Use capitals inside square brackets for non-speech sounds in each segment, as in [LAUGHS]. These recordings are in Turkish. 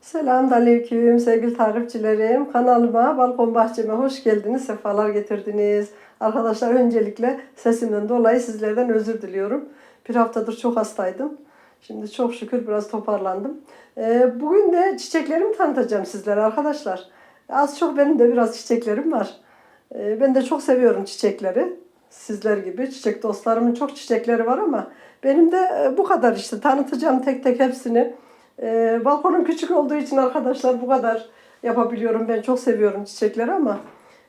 Selamünaleyküm sevgili takipçilerim. Kanalıma, balkon bahçeme hoş geldiniz, sefalar getirdiniz. Arkadaşlar öncelikle sesimden dolayı sizlerden özür diliyorum. Bir haftadır çok hastaydım. Şimdi çok şükür biraz toparlandım. Ee, bugün de çiçeklerimi tanıtacağım sizlere arkadaşlar. Az çok benim de biraz çiçeklerim var. Ee, ben de çok seviyorum çiçekleri. Sizler gibi çiçek dostlarımın çok çiçekleri var ama benim de e, bu kadar işte tanıtacağım tek tek hepsini. Ee, balkonum küçük olduğu için arkadaşlar bu kadar yapabiliyorum. Ben çok seviyorum çiçekleri ama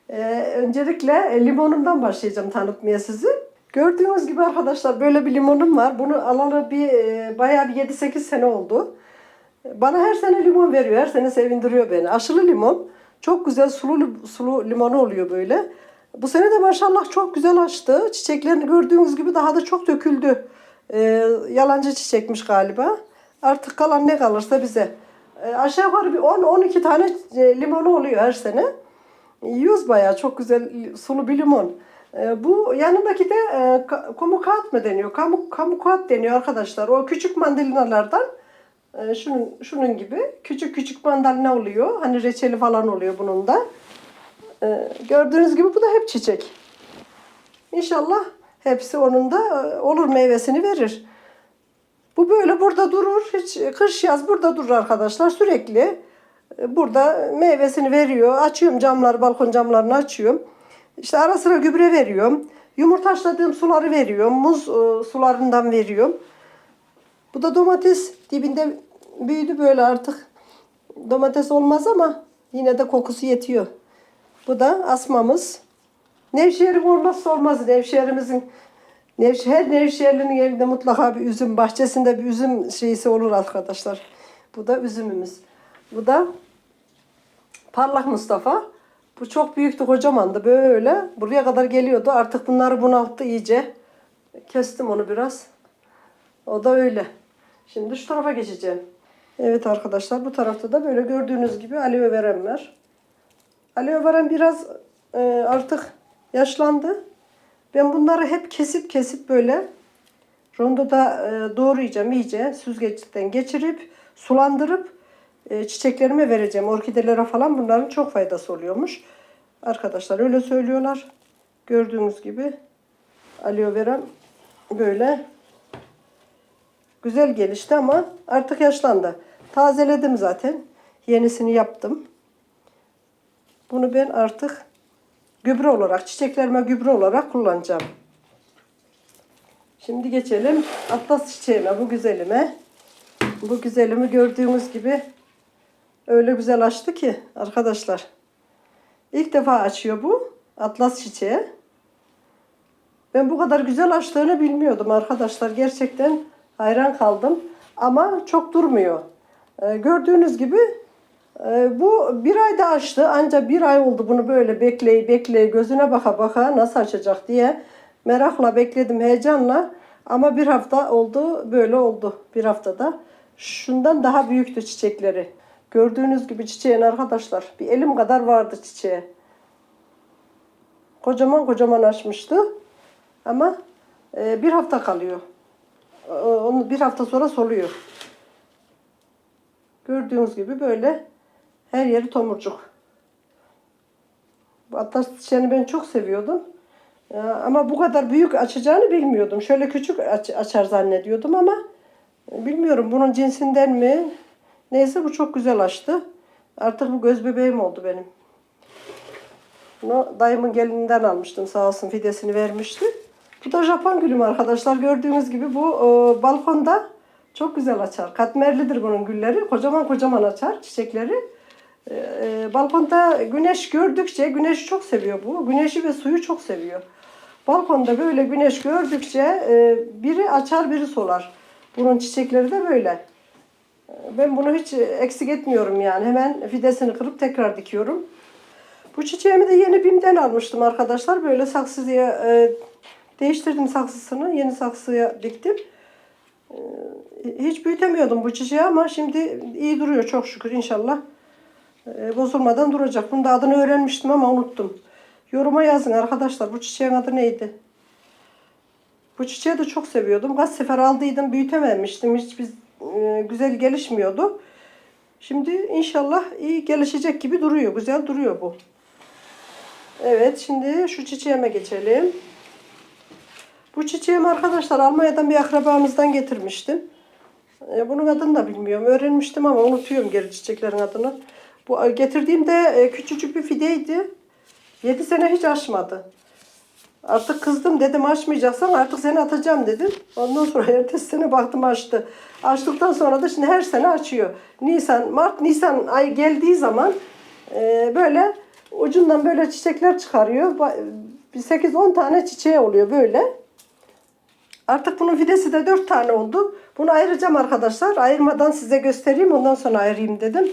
e, öncelikle e, limonumdan başlayacağım tanıtmaya sizi. Gördüğünüz gibi arkadaşlar böyle bir limonum var. Bunu alalı bir e, bayağı bir 7-8 sene oldu. Bana her sene limon veriyor. Her sene sevindiriyor beni. Aşılı limon. Çok güzel sulu, sulu limonu oluyor böyle. Bu sene de maşallah çok güzel açtı. Çiçeklerini gördüğünüz gibi daha da çok döküldü. Ee, yalancı çiçekmiş galiba. Artık kalan ne kalırsa bize. Ee, aşağı yukarı bir 10-12 tane e, limonu oluyor her sene. Yiyoruz bayağı çok güzel sulu bir limon. Ee, bu yanındaki de e, ka- kamukat mı deniyor? Kamu, kamukat deniyor arkadaşlar. O küçük mandalinalardan e, şunun şunun gibi küçük küçük mandalina oluyor. Hani reçeli falan oluyor bunun da. Gördüğünüz gibi bu da hep çiçek. İnşallah hepsi onun da e, olur meyvesini verir. Bu böyle burada durur. Hiç kış yaz burada durur arkadaşlar sürekli. E, Burada meyvesini veriyor. Açıyorum camları, balkon camlarını açıyorum. İşte ara sıra gübre veriyorum. Yumurtaşladığım suları veriyorum. Muz e, sularından veriyorum. Bu da domates dibinde büyüdü böyle artık. Domates olmaz ama yine de kokusu yetiyor. Bu da asmamız. Nevşehir'in olmazsa olmazı. Nevşehir'imizin Nevş her Nevşehirli'nin evinde mutlaka bir üzüm, bahçesinde bir üzüm şeysi olur arkadaşlar. Bu da üzümümüz. Bu da Parlak Mustafa. Bu çok büyüktü, kocamandı böyle. Buraya kadar geliyordu. Artık bunları bunalttı iyice. Kestim onu biraz. O da öyle. Şimdi şu tarafa geçeceğim. Evet arkadaşlar bu tarafta da böyle gördüğünüz gibi aloe verem var. Aloe verem biraz e, artık yaşlandı. Ben bunları hep kesip kesip böyle rondoda e, doğrayacağım iyice süzgeçten geçirip sulandırıp e, çiçeklerime vereceğim. Orkidelere falan bunların çok faydası oluyormuş. Arkadaşlar öyle söylüyorlar. Gördüğünüz gibi aloe verem böyle güzel gelişti ama artık yaşlandı. Tazeledim zaten. Yenisini yaptım. Bunu ben artık gübre olarak, çiçeklerime gübre olarak kullanacağım. Şimdi geçelim atlas çiçeğime, bu güzelime. Bu güzelimi gördüğünüz gibi öyle güzel açtı ki arkadaşlar. İlk defa açıyor bu atlas çiçeği. Ben bu kadar güzel açtığını bilmiyordum arkadaşlar. Gerçekten hayran kaldım. Ama çok durmuyor. Ee, gördüğünüz gibi bu bir ayda açtı. Ancak bir ay oldu bunu böyle bekley bekley gözüne baka baka nasıl açacak diye merakla bekledim heyecanla. Ama bir hafta oldu böyle oldu bir haftada. Şundan daha büyüktü çiçekleri. Gördüğünüz gibi çiçeğin arkadaşlar bir elim kadar vardı çiçeği. Kocaman kocaman açmıştı. Ama e, bir hafta kalıyor. Onu bir hafta sonra soluyor. Gördüğünüz gibi böyle her yeri tomurcuk. Bu atlas çiçeğini ben çok seviyordum. E, Ama bu kadar büyük açacağını bilmiyordum. Şöyle küçük aç- açar zannediyordum ama bilmiyorum bunun cinsinden mi? Neyse bu çok güzel açtı. Artık bu göz bebeğim oldu benim. Bunu dayımın gelininden almıştım sağ olsun fidesini vermişti. Bu da Japon gülüm arkadaşlar. Gördüğünüz gibi bu e, balkonda çok güzel açar. Katmerlidir bunun gülleri. Kocaman kocaman açar çiçekleri. E, e, balkonda güneş gördükçe, güneşi çok seviyor bu. Güneşi ve suyu çok seviyor. Balkonda böyle güneş gördükçe e, biri açar biri solar. Bunun çiçekleri de böyle. Ben bunu hiç eksik etmiyorum yani. Hemen fidesini kırıp tekrar dikiyorum. Bu çiçeğimi de yeni BİM'den almıştım arkadaşlar. Böyle saksıya e, değiştirdim saksısını. Yeni saksıya diktim. Hiç büyütemiyordum bu çiçeği ama şimdi iyi duruyor çok şükür inşallah. E, bozulmadan duracak. Bunun da adını öğrenmiştim ama unuttum. Yoruma yazın arkadaşlar bu çiçeğin adı neydi? Bu çiçeği de çok seviyordum. Kaç sefer aldıydım büyütememiştim. Hiç biz, e, güzel gelişmiyordu. Şimdi inşallah iyi gelişecek gibi duruyor. Güzel duruyor bu. Evet şimdi şu çiçeğime geçelim. Bu çiçeğimi arkadaşlar Almanya'dan bir akrabamızdan getirmiştim. E, Bunun adını da bilmiyorum. Öğrenmiştim ama unutuyorum geri çiçeklerin adını. Bu e, getirdiğimde e, küçücük bir fideydi. 7 sene hiç açmadı. Artık kızdım dedim açmayacaksan artık seni atacağım dedim. Ondan sonra [LAUGHS] ertesi sene baktım açtı. Açtıktan sonra da şimdi her sene açıyor. Nisan, Mart, Nisan ay geldiği zaman e, böyle ucundan böyle çiçekler çıkarıyor. Ba- Bir 8-10 tane çiçeği oluyor böyle. Artık bunun fidesi de 4 tane oldu. Bunu ayıracağım arkadaşlar. Ayırmadan size göstereyim ondan sonra ayırayım dedim.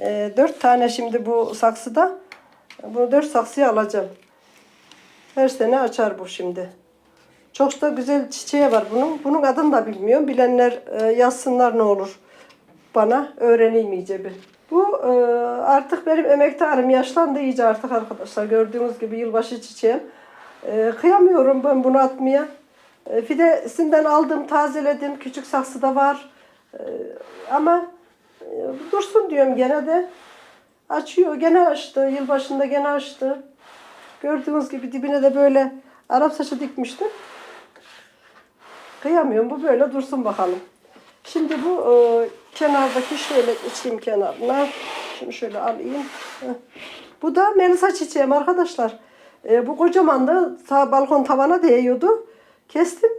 E, 4 tane şimdi bu saksıda. Bunu 4 saksıya alacağım. Her sene açar bu şimdi. Çok da güzel çiçeği var bunun. Bunun adını da bilmiyorum. Bilenler e, yazsınlar ne olur. Bana öğreneyim iyice bir. Bu e, artık benim emektarım yaşlandı iyice artık arkadaşlar. Gördüğünüz gibi yılbaşı çiçeğim. E, kıyamıyorum ben bunu atmaya. E, fidesinden aldım, tazeledim. Küçük saksıda var. E, ama dursun diyorum gene de. Açıyor. Gene açtı. Yılbaşında gene açtı. Gördüğünüz gibi dibine de böyle Arap saçı dikmiştim. Kıyamıyorum. Bu böyle dursun bakalım. Şimdi bu e, kenardaki şöyle içeyim kenarına. Şunu şöyle alayım. Bu da Melisa çiçeğim arkadaşlar. E, bu kocamandı. Ta balkon tavana değiyordu. Kestim.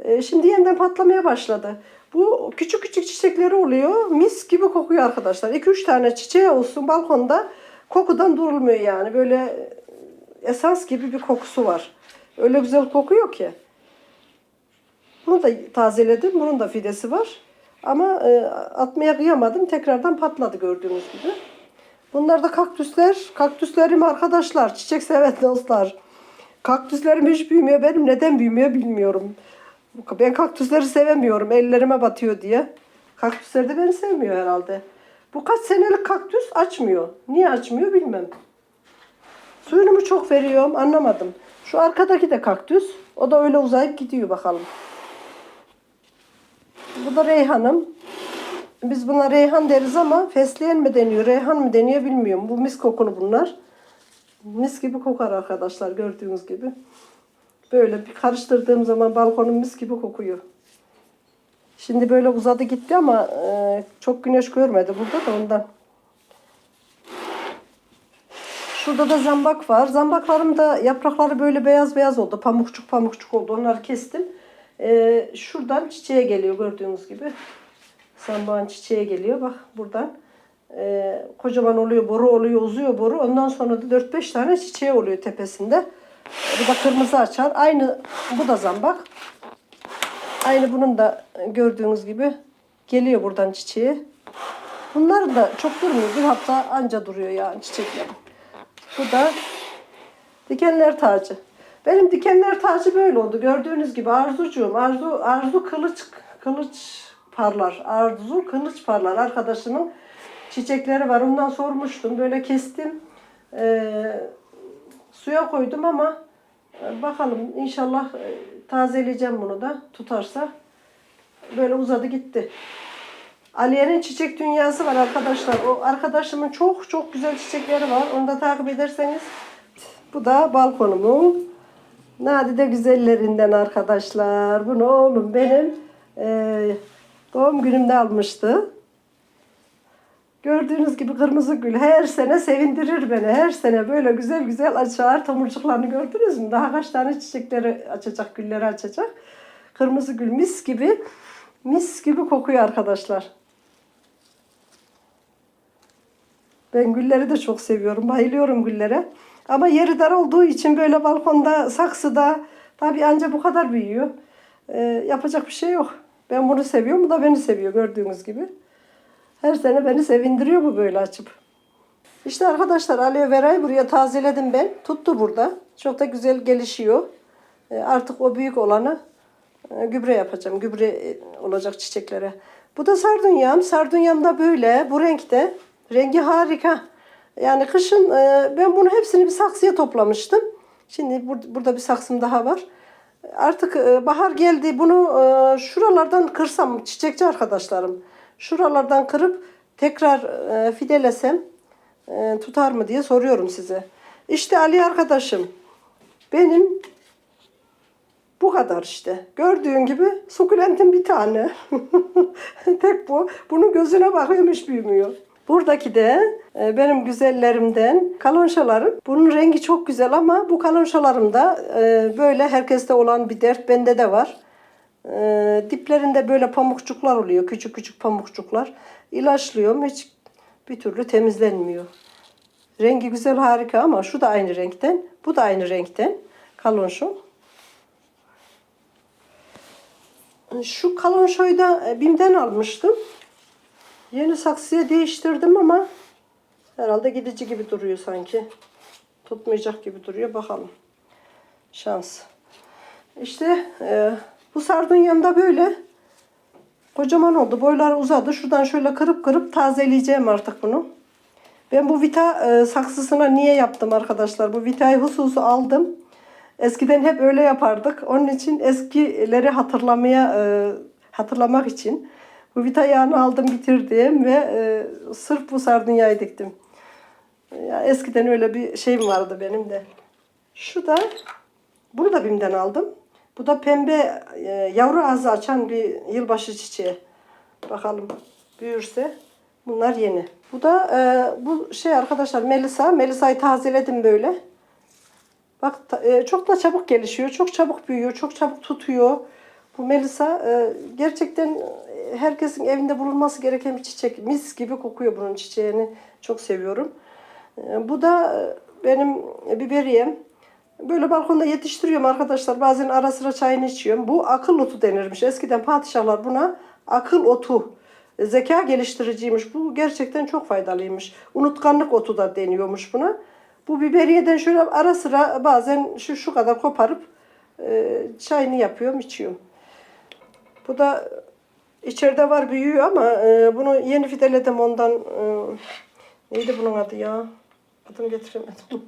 E, şimdi yeniden patlamaya başladı. Bu küçük küçük çiçekleri oluyor. Mis gibi kokuyor arkadaşlar. 2-3 tane çiçeği olsun balkonda. Kokudan durulmuyor yani. Böyle esans gibi bir kokusu var. Öyle güzel kokuyor ki. Bunu da tazeledim. Bunun da fidesi var. Ama e, atmaya kıyamadım. Tekrardan patladı gördüğünüz gibi. Bunlar da kaktüsler. Kaktüslerim arkadaşlar. Çiçek seven dostlar. Kaktüslerim hiç büyümüyor. Benim neden büyümüyor bilmiyorum. Ben kaktüsleri sevemiyorum. Ellerime batıyor diye. Kaktüsler de beni sevmiyor herhalde. Bu kaç senelik kaktüs açmıyor. Niye açmıyor bilmem. Suyunu mu çok veriyorum anlamadım. Şu arkadaki de kaktüs. O da öyle uzayıp gidiyor bakalım. Bu da reyhanım. Biz buna reyhan deriz ama fesleğen mi deniyor, reyhan mı deniyor bilmiyorum. Bu mis kokulu bunlar. Mis gibi kokar arkadaşlar gördüğünüz gibi. Böyle bir karıştırdığım zaman balkonum mis gibi kokuyor. Şimdi böyle uzadı gitti ama e, çok güneş görmedi burada da ondan. Şurada da zambak var. Zambaklarım da yaprakları böyle beyaz beyaz oldu. Pamukçuk pamukçuk oldu. Onları kestim. Ee, şuradan çiçeğe geliyor gördüğünüz gibi. Zambağın çiçeğe geliyor. Bak buradan. Ee, kocaman oluyor, boru oluyor, uzuyor boru. Ondan sonra da 4-5 tane çiçeği oluyor tepesinde. Bu da kırmızı açar. Aynı bu da zambak. Aynı bunun da gördüğünüz gibi geliyor buradan çiçeği. Bunlar da çok durmuyor. Bir hafta anca duruyor yani çiçekler. Bu da dikenler tacı. Benim dikenler tacı böyle oldu. Gördüğünüz gibi Arzucuğum, Arzu, Arzu kılıç kılıç parlar. Arzu kılıç parlar. Arkadaşımın çiçekleri var. Ondan sormuştum. Böyle kestim. Ee, suya koydum ama e, bakalım inşallah e, tazeleyeceğim bunu da tutarsa. Böyle uzadı gitti. Aliye'nin çiçek dünyası var arkadaşlar. O arkadaşımın çok çok güzel çiçekleri var. Onu da takip ederseniz. Bu da balkonumun nadide güzellerinden arkadaşlar. Bunu oğlum benim eee, doğum günümde almıştı. Gördüğünüz gibi kırmızı gül her sene sevindirir beni. Her sene böyle güzel güzel açar. Tomurcuklarını gördünüz mü? Daha kaç tane çiçekleri açacak, gülleri açacak. Kırmızı gül mis gibi mis gibi kokuyor arkadaşlar. Ben gülleri de çok seviyorum. Bayılıyorum güllere. Ama yeri dar olduğu için böyle balkonda, saksıda tabii anca bu kadar büyüyor. Ee, yapacak bir şey yok. Ben bunu seviyorum. Bu da beni seviyor gördüğünüz gibi. Her sene beni sevindiriyor bu böyle açıp. İşte arkadaşlar aloe verayı buraya tazeledim ben. Tuttu burada. Çok da güzel gelişiyor. Ee, artık o büyük olanı e, gübre yapacağım. Gübre e, olacak çiçeklere. Bu da sardunyam. Sardunyam da böyle. Bu renkte. Rengi harika. Yani kışın e, ben bunu hepsini bir saksıya toplamıştım. Şimdi bur- burada bir saksım daha var. Artık e, bahar geldi. Bunu e, şuralardan kırsam çiçekçi arkadaşlarım. Şuralardan kırıp tekrar e, fidelesem e, tutar mı diye soruyorum size. İşte Ali arkadaşım benim bu kadar işte. Gördüğün gibi sukulentin bir tane. [LAUGHS] Tek bu. Bunun gözüne bakıyorum hiç büyümüyor. Buradaki de e, benim güzellerimden kalonşalarım. Bunun rengi çok güzel ama bu kalonşalarım da e, böyle herkeste olan bir dert bende de var. E, diplerinde böyle pamukçuklar oluyor. Küçük küçük pamukçuklar. İlaçlıyorum hiç bir türlü temizlenmiyor. Rengi güzel harika ama şu da aynı renkten. Bu da aynı renkten. Kalonşum. Şu kalonşoyu da e, Bim'den almıştım. Yeni saksıya değiştirdim ama herhalde gidici gibi duruyor sanki. Tutmayacak gibi duruyor. Bakalım. Şans. İşte e, bu sardunyam da böyle. Kocaman oldu. Boylar uzadı. Şuradan şöyle kırıp kırıp tazeleyeceğim artık bunu. Ben bu vita e, saksısına niye yaptım arkadaşlar? Bu vitayı hususu aldım. Eskiden hep öyle yapardık. Onun için eskileri hatırlamaya e, hatırlamak için bu vita yağını aldım bitirdim ve e, sırf bu sardunyayı diktim. Ya eskiden öyle bir şeyim vardı benim de. Şu da bunu da Bim'den aldım. Bu da pembe e, yavru ağzı açan bir yılbaşı çiçeği. Bakalım büyürse. Bunlar yeni. Bu da e, bu şey arkadaşlar Melisa. Melisa'yı tazeledim böyle. Bak e, çok da çabuk gelişiyor. Çok çabuk büyüyor. Çok çabuk tutuyor. Bu Melisa e, gerçekten e, herkesin evinde bulunması gereken bir çiçek. Mis gibi kokuyor bunun çiçeğini. Çok seviyorum. E, bu da e, benim biberiyem. Böyle balkonda yetiştiriyorum arkadaşlar. Bazen ara sıra çayını içiyorum. Bu akıl otu denirmiş. Eskiden padişahlar buna akıl otu, zeka geliştiriciymiş. Bu gerçekten çok faydalıymış. Unutkanlık otu da deniyormuş buna. Bu biberiyeden şöyle ara sıra bazen şu şu kadar koparıp e, çayını yapıyorum, içiyorum. Bu da içeride var büyüyor ama e, bunu yeni fideledim ondan. E, neydi bunun adı ya? Adını getiremedim. [LAUGHS]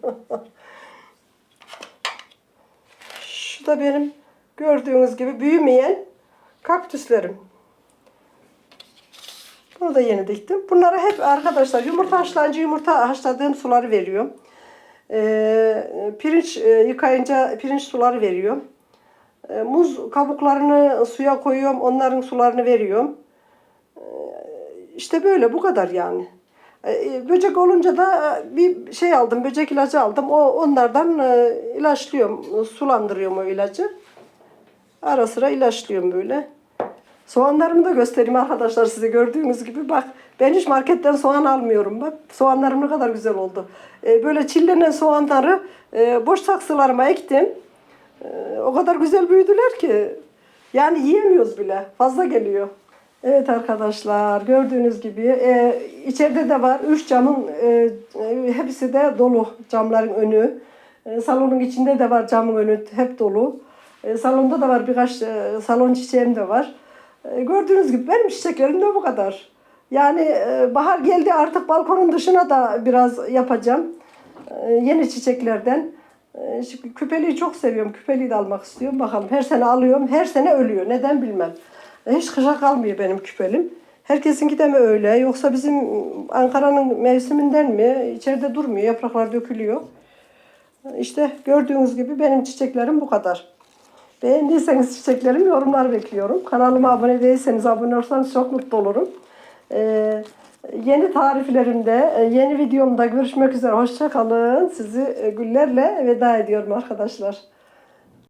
Şu da benim gördüğünüz gibi büyümeyen kaktüslerim. Bunu da yeni diktim. Bunlara hep arkadaşlar yumurta haşlayınca yumurta haşladığım suları veriyorum. Ee, pirinç e, yıkayınca pirinç suları veriyorum. Ee, muz kabuklarını suya koyuyorum. Onların sularını veriyorum. Ee, işte böyle bu kadar yani. Ee, böcek olunca da e, bir şey aldım. Böcek ilacı aldım. O onlardan e, ilaçlıyorum. Sulandırıyorum o ilacı. Ara sıra ilaçlıyorum böyle. Soğanlarımı da göstereyim arkadaşlar size gördüğünüz gibi. Bak ben hiç marketten soğan almıyorum. Bak soğanlarım ne kadar güzel oldu. Böyle çillenen soğanları e, boş saksılarıma ektim. O kadar güzel büyüdüler ki. Yani yiyemiyoruz bile. Fazla geliyor. Evet arkadaşlar gördüğünüz gibi e, içeride de var. Üç camın e, e, hepsi de dolu camların önü. E, salonun içinde de var camın önü hep dolu. E, salonda da var birkaç e, salon çiçeğim de var. E, gördüğünüz gibi benim çiçeklerim de bu kadar. Yani e, bahar geldi artık balkonun dışına da biraz yapacağım. E, yeni çiçeklerden. E, şu küpeliği çok seviyorum. Küpeliği de almak istiyorum. Bakalım her sene alıyorum. Her sene ölüyor. Neden bilmem. E, hiç kışa kalmıyor benim küpelim. Herkesinki de mi öyle? Yoksa bizim Ankara'nın mevsiminden mi? İçeride durmuyor. Yapraklar dökülüyor. İşte gördüğünüz gibi benim çiçeklerim bu kadar. Beğendiyseniz çiçeklerim yorumlar bekliyorum. Kanalıma abone değilseniz abone olursanız çok mutlu olurum. Ee, yeni tariflerimde, e, yeni videomda görüşmek üzere. Hoşça kalın. Sizi e, güllerle veda ediyorum arkadaşlar.